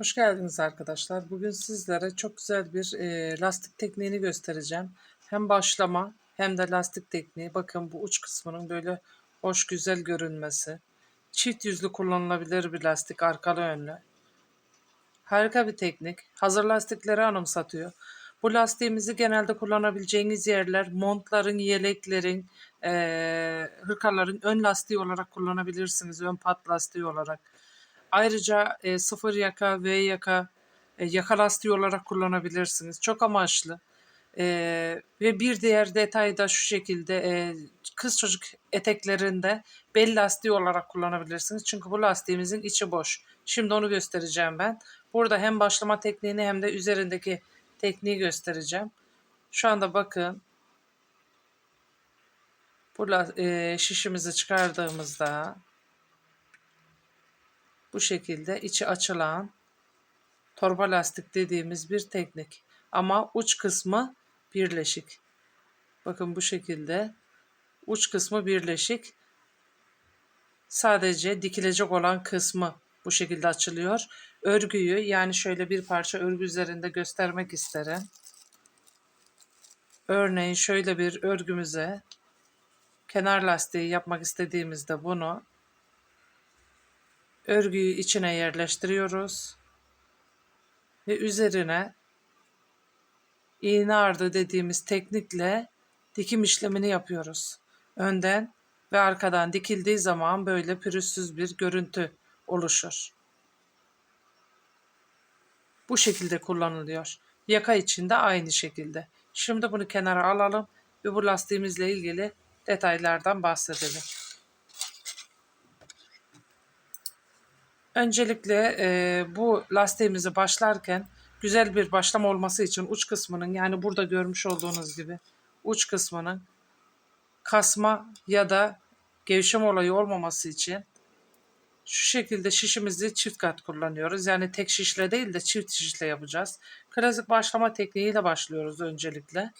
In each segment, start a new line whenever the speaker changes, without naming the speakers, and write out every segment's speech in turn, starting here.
Hoş geldiniz arkadaşlar. Bugün sizlere çok güzel bir e, lastik tekniğini göstereceğim. Hem başlama hem de lastik tekniği. Bakın bu uç kısmının böyle hoş güzel görünmesi. Çift yüzlü kullanılabilir bir lastik arkalı önlü. Harika bir teknik. Hazır lastikleri anımsatıyor. Bu lastiğimizi genelde kullanabileceğiniz yerler montların, yeleklerin, e, hırkaların ön lastiği olarak kullanabilirsiniz. Ön pat lastiği olarak Ayrıca e, sıfır yaka, V yaka, e, yaka lastiği olarak kullanabilirsiniz. Çok amaçlı. E, ve bir diğer detay da şu şekilde e, kız çocuk eteklerinde bel lastiği olarak kullanabilirsiniz. Çünkü bu lastiğimizin içi boş. Şimdi onu göstereceğim ben. Burada hem başlama tekniğini hem de üzerindeki tekniği göstereceğim. Şu anda bakın. Bu e, şişimizi çıkardığımızda bu şekilde içi açılan torba lastik dediğimiz bir teknik. Ama uç kısmı birleşik. Bakın bu şekilde uç kısmı birleşik. Sadece dikilecek olan kısmı bu şekilde açılıyor. Örgüyü yani şöyle bir parça örgü üzerinde göstermek isterim. Örneğin şöyle bir örgümüze kenar lastiği yapmak istediğimizde bunu örgüyü içine yerleştiriyoruz ve üzerine iğne ardı dediğimiz teknikle dikim işlemini yapıyoruz. Önden ve arkadan dikildiği zaman böyle pürüzsüz bir görüntü oluşur. Bu şekilde kullanılıyor. Yaka için de aynı şekilde. Şimdi bunu kenara alalım ve bu lastiğimizle ilgili detaylardan bahsedelim. Öncelikle e, bu lastiğimizi başlarken güzel bir başlama olması için uç kısmının yani burada görmüş olduğunuz gibi uç kısmının kasma ya da gevşeme olayı olmaması için şu şekilde şişimizi çift kat kullanıyoruz. Yani tek şişle değil de çift şişle yapacağız. Klasik başlama tekniğiyle başlıyoruz öncelikle.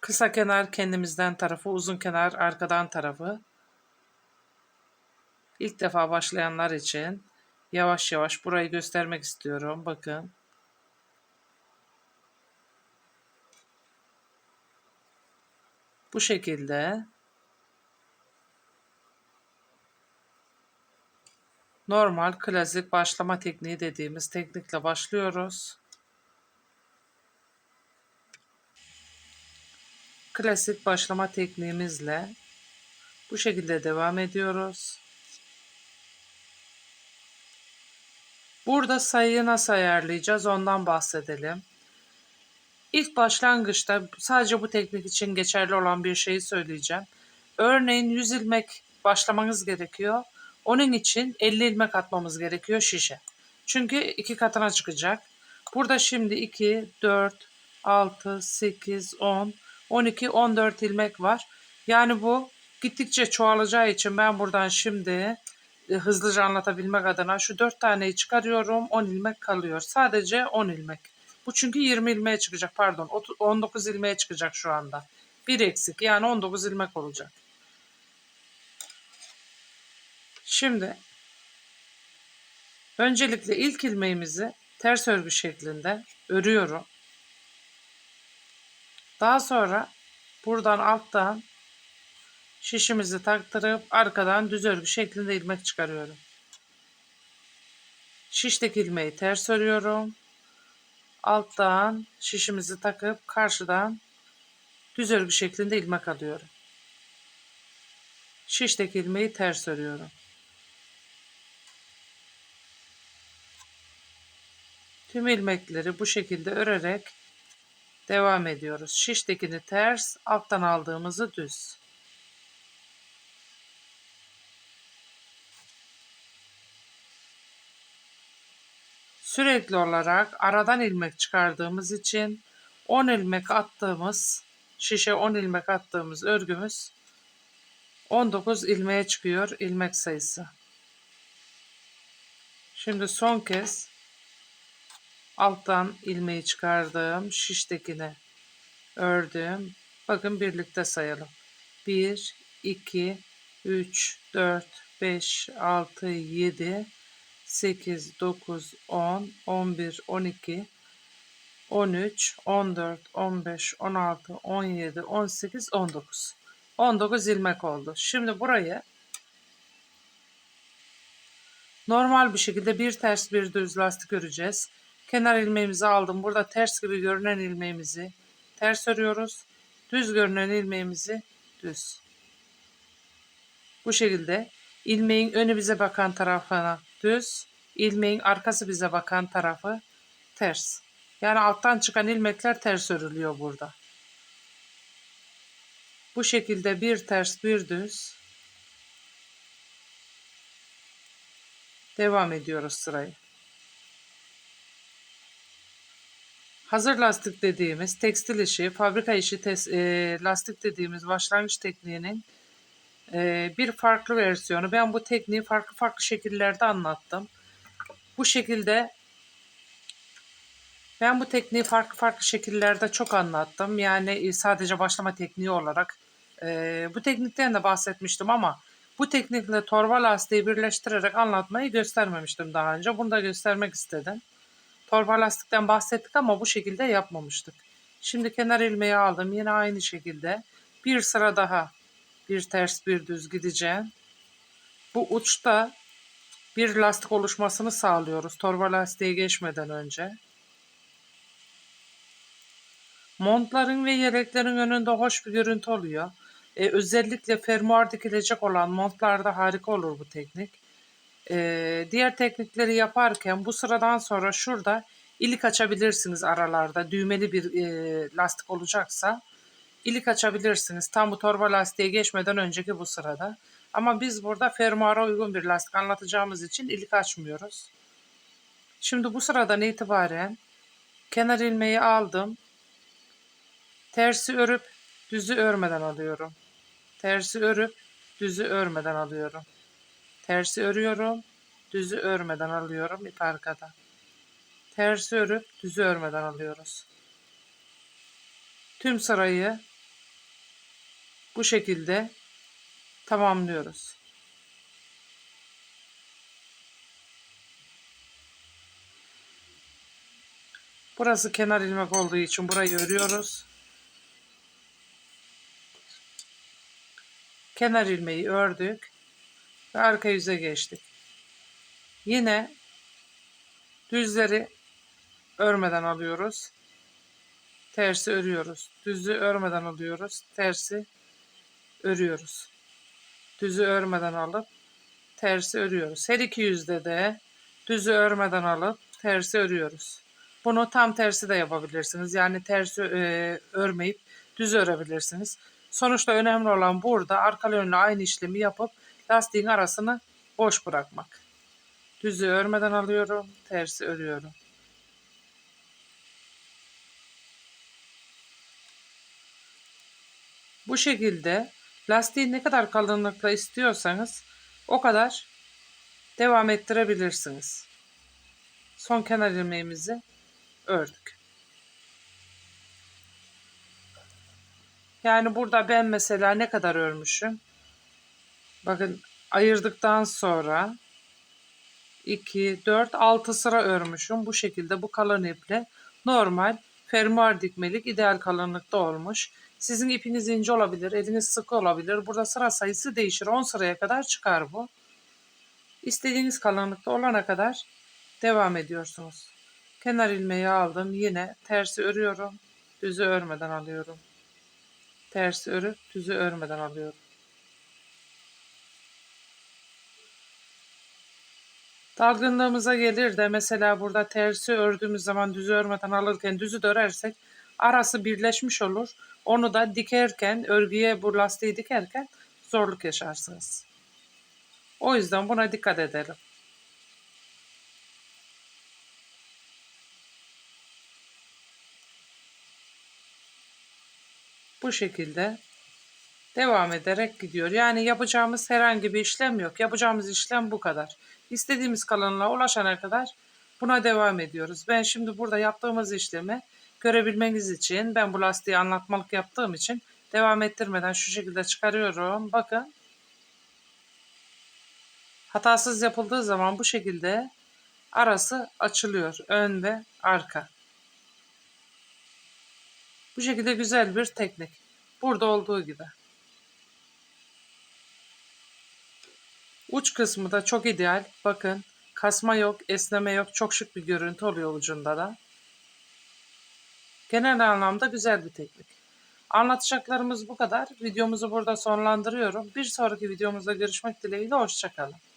Kısa kenar kendimizden tarafı, uzun kenar arkadan tarafı. İlk defa başlayanlar için yavaş yavaş burayı göstermek istiyorum. Bakın. Bu şekilde normal klasik başlama tekniği dediğimiz teknikle başlıyoruz. Klasik başlama tekniğimizle bu şekilde devam ediyoruz. Burada sayıyı nasıl ayarlayacağız ondan bahsedelim. İlk başlangıçta sadece bu teknik için geçerli olan bir şeyi söyleyeceğim. Örneğin 100 ilmek başlamanız gerekiyor. Onun için 50 ilmek atmamız gerekiyor şişe. Çünkü iki katına çıkacak. Burada şimdi 2, 4, 6, 8, 10, 12, 14 ilmek var. Yani bu gittikçe çoğalacağı için ben buradan şimdi e, hızlıca anlatabilmek adına şu dört taneyi çıkarıyorum 10 ilmek kalıyor. Sadece 10 ilmek. Bu çünkü 20 ilmeğe çıkacak pardon 19 ilmeğe çıkacak şu anda. Bir eksik yani 19 ilmek olacak. Şimdi öncelikle ilk ilmeğimizi ters örgü şeklinde örüyorum. Daha sonra buradan alttan şişimizi taktırıp arkadan düz örgü şeklinde ilmek çıkarıyorum. Şişteki ilmeği ters örüyorum. Alttan şişimizi takıp karşıdan düz örgü şeklinde ilmek alıyorum. Şişteki ilmeği ters örüyorum. Tüm ilmekleri bu şekilde örerek devam ediyoruz. Şiştekini ters, alttan aldığımızı düz. sürekli olarak aradan ilmek çıkardığımız için 10 ilmek attığımız şişe 10 ilmek attığımız örgümüz 19 ilmeğe çıkıyor ilmek sayısı. Şimdi son kez alttan ilmeği çıkardım. Şiştekini ördüm. Bakın birlikte sayalım. 1, 2, 3, 4, 5, 6, 7, 8, 9, 10, 11, 12, 13, 14, 15, 16, 17, 18, 19. 19 ilmek oldu. Şimdi burayı normal bir şekilde bir ters bir düz lastik öreceğiz. Kenar ilmeğimizi aldım. Burada ters gibi görünen ilmeğimizi ters örüyoruz. Düz görünen ilmeğimizi düz. Bu şekilde ilmeğin önü bize bakan tarafına düz, ilmeğin arkası bize bakan tarafı ters. Yani alttan çıkan ilmekler ters örülüyor burada. Bu şekilde bir ters bir düz devam ediyoruz sırayı. Hazır lastik dediğimiz tekstil işi, fabrika işi tes, e, lastik dediğimiz başlangıç tekniğinin e, bir farklı versiyonu. Ben bu tekniği farklı farklı şekillerde anlattım. Bu şekilde ben bu tekniği farklı farklı şekillerde çok anlattım. Yani e, sadece başlama tekniği olarak e, bu teknikten de bahsetmiştim ama bu teknikle torba lastiği birleştirerek anlatmayı göstermemiştim daha önce. Bunu da göstermek istedim. Torba lastikten bahsettik ama bu şekilde yapmamıştık. Şimdi kenar ilmeği aldım. Yine aynı şekilde bir sıra daha bir ters bir düz gideceğim. Bu uçta bir lastik oluşmasını sağlıyoruz torba lastiğe geçmeden önce. Montların ve yeleklerin önünde hoş bir görüntü oluyor. E, özellikle fermuar dikilecek olan montlarda harika olur bu teknik. E, diğer teknikleri yaparken bu sıradan sonra şurada ilik açabilirsiniz aralarda. Düğmeli bir e, lastik olacaksa ilik açabilirsiniz. Tam bu torba lastiğe geçmeden önceki bu sırada. Ama biz burada fermuara uygun bir lastik anlatacağımız için ilik açmıyoruz. Şimdi bu sıradan itibaren kenar ilmeği aldım. Tersi örüp düzü örmeden alıyorum. Tersi örüp düzü örmeden alıyorum. Tersi örüyorum, düzü örmeden alıyorum ip arkada. Tersi örüp düzü örmeden alıyoruz. Tüm sırayı bu şekilde tamamlıyoruz. Burası kenar ilmek olduğu için burayı örüyoruz. Kenar ilmeği ördük ve arka yüze geçtik. Yine düzleri örmeden alıyoruz. Tersi örüyoruz. Düzü örmeden alıyoruz. Tersi örüyoruz. Düzü örmeden alıp tersi örüyoruz. Her iki yüzde de düzü örmeden alıp tersi örüyoruz. Bunu tam tersi de yapabilirsiniz. Yani tersi e, örmeyip düz örebilirsiniz. Sonuçta önemli olan burada arkalı önlü aynı işlemi yapıp lastiğin arasını boş bırakmak. Düzü örmeden alıyorum, tersi örüyorum. Bu şekilde Lastiği ne kadar kalınlıkla istiyorsanız o kadar devam ettirebilirsiniz. Son kenar ilmeğimizi ördük. Yani burada ben mesela ne kadar örmüşüm? Bakın ayırdıktan sonra 2, 4, 6 sıra örmüşüm. Bu şekilde bu kalın iple normal fermuar dikmelik ideal kalınlıkta olmuş. Sizin ipiniz ince olabilir, eliniz sıkı olabilir. Burada sıra sayısı değişir. 10 sıraya kadar çıkar bu. İstediğiniz kalınlıkta olana kadar devam ediyorsunuz. Kenar ilmeği aldım. Yine tersi örüyorum. Düzü örmeden alıyorum. Tersi örüp düzü örmeden alıyorum. Dalgınlığımıza gelir de mesela burada tersi ördüğümüz zaman düzü örmeden alırken düzü de arası birleşmiş olur. Onu da dikerken, örgüye bu lastiği dikerken zorluk yaşarsınız. O yüzden buna dikkat edelim. Bu şekilde devam ederek gidiyor. Yani yapacağımız herhangi bir işlem yok. Yapacağımız işlem bu kadar istediğimiz kalanına ulaşana kadar buna devam ediyoruz. Ben şimdi burada yaptığımız işlemi görebilmeniz için ben bu lastiği anlatmalık yaptığım için devam ettirmeden şu şekilde çıkarıyorum. Bakın hatasız yapıldığı zaman bu şekilde arası açılıyor ön ve arka. Bu şekilde güzel bir teknik. Burada olduğu gibi. Uç kısmı da çok ideal. Bakın kasma yok, esneme yok. Çok şık bir görüntü oluyor ucunda da. Genel anlamda güzel bir teknik. Anlatacaklarımız bu kadar. Videomuzu burada sonlandırıyorum. Bir sonraki videomuzda görüşmek dileğiyle. Hoşçakalın.